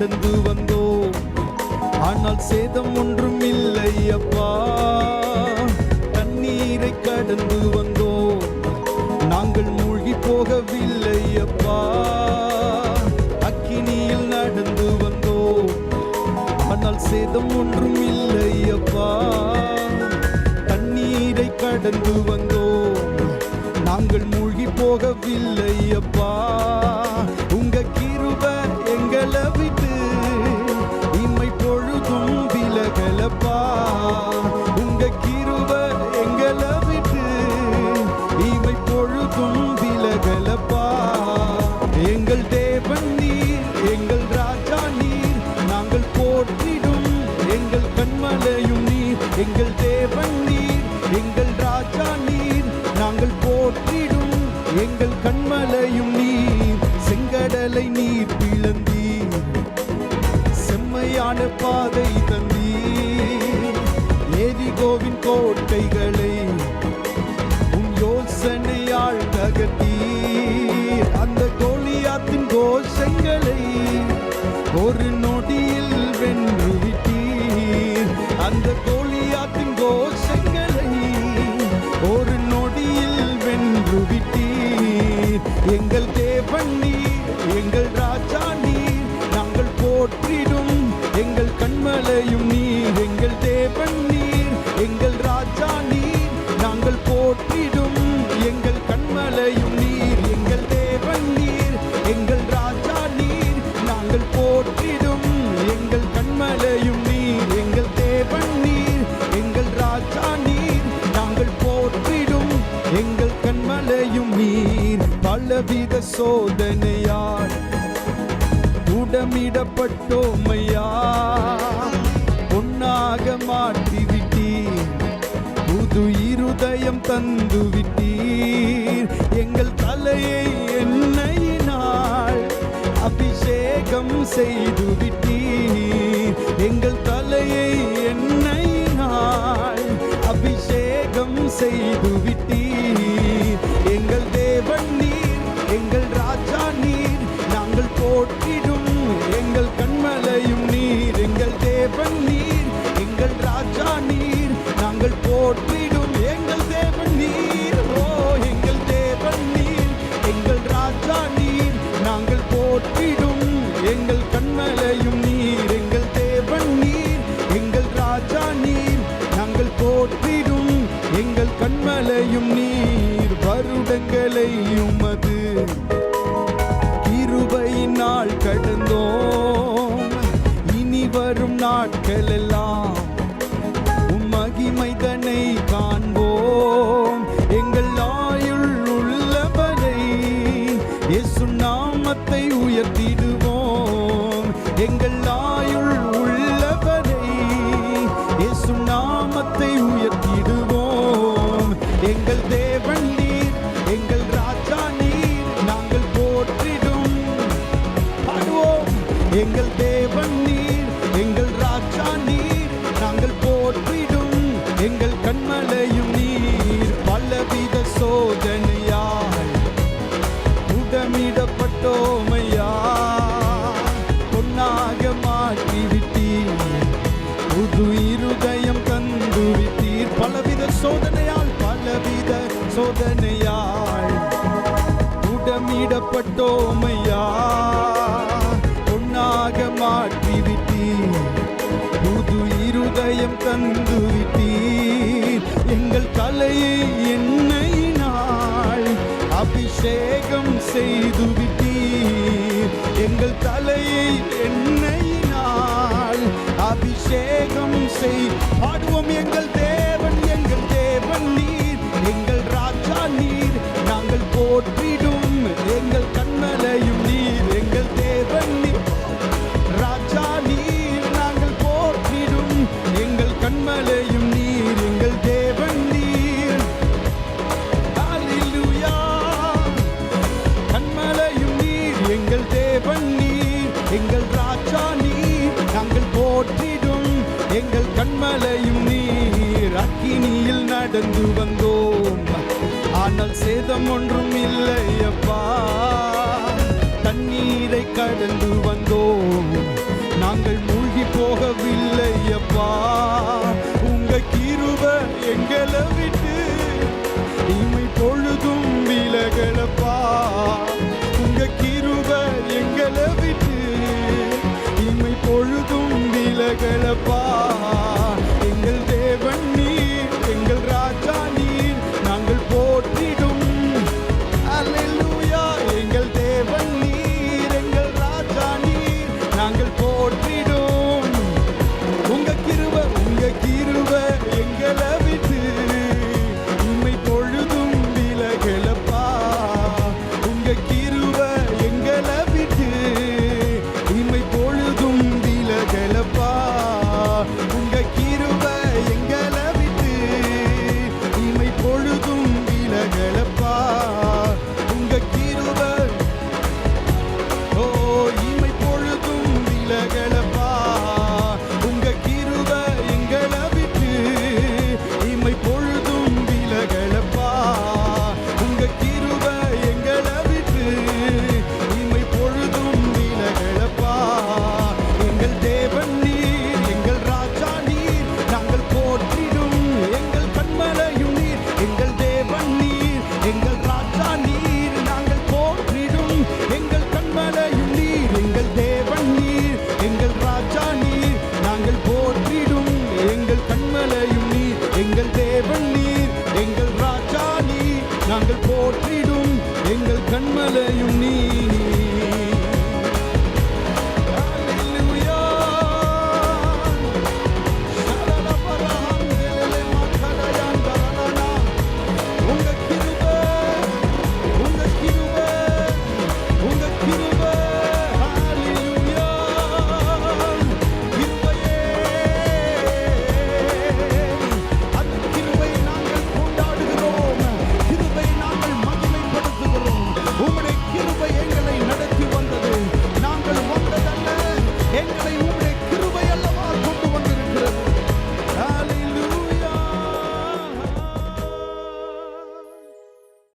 நடந்து வந்தோம். ஆனால் சேதம் ஒன்றும் இல்லை அப்பா தண்ணீரை கடந்து வந்தோம். நாங்கள் மூழ்கி போகவில்லை அப்பா அக்கினியில் நடந்து வந்தோம். ஆனால் சேதம் ஒன்றும் இல்லை அப்பா தண்ணீரை கடந்து வந்தோம். நாங்கள் மூழ்கி போகவில்லை அப்பா உங்க கிருப எங்களை எங்கள் கண்மலையும் நீர் செங்கடலை நீர் பிளந்தீர். செம்மையான பாதை தந்தீர். ஏரிகோவின் கோட்டைகளை உன் யோசனையால் தகத்தீர் சோதனையால் உடமிடப்பட்டோமையா? பொன்னாக மாற்றிவிட்டீர். புது இருதயம் தந்துவிட்டீர். எங்கள் தலையை எண்ணெயினால் அபிஷேகம் செய்துவிட்டீர். எங்கள் தலையை எண்ணெயினால் அபிஷேகம் செய்துவிட்டீர். நாங்கள் எங்கள் கண்மலையும் நீர் எங்கள் தேவன் நீர் எங்கள் ராஜா நீர். நாங்கள் போற்றிடும் எங்கள் தேவன் நீர். ஓ எங்கள் தேவன் நீர் எங்கள் ராஜா நீர். நாங்கள் போற்றிடும் எங்கள் கண்மலையும் நீர் எங்கள் தேவன் நீர் எங்கள் ராஜா நீர். நாங்கள் போற்றிடும் எங்கள் கண்மலையும் நீர். மைதனை காண்போம். எங்கள் ஆயுள் உள்ளவரை இயேசு நாமத்தை உயர்த்திடுவோம். எங்கள் ஆயுள் உள்ளவரை இயேசு நாமத்தை உயர்த்திடுவோம். எங்கள் தேவ எங்கள் கண்மலையும் நீர் பலவித சோதனையால் உடமிடப்பட்டோமையா பொன்னாக மாற்றிவிட்டீர். புது இருதயம் தந்துவிட்டீர். பலவித சோதனையால் பலவித சோதனையால் உடமிடப்பட்டோமையா இருதயம் தந்து விட்டீர் எங்கள் தலையை எண்ணெயினால் அபிஷேகம் செய்து விட்டீர் எங்கள் தலையை எண்ணெயினால் அபிஷேகம் செய். பாடுவோம் எங்கள் தேவை நாங்கள் போற்றிடும். எங்கள் கண்மலையும் நீர் அக்கினியில் நடந்து வந்தோம். ஆனால் சேதம் ஒன்றும் இல்லை அப்பா தண்ணீரை கடந்து வந்தோம். need.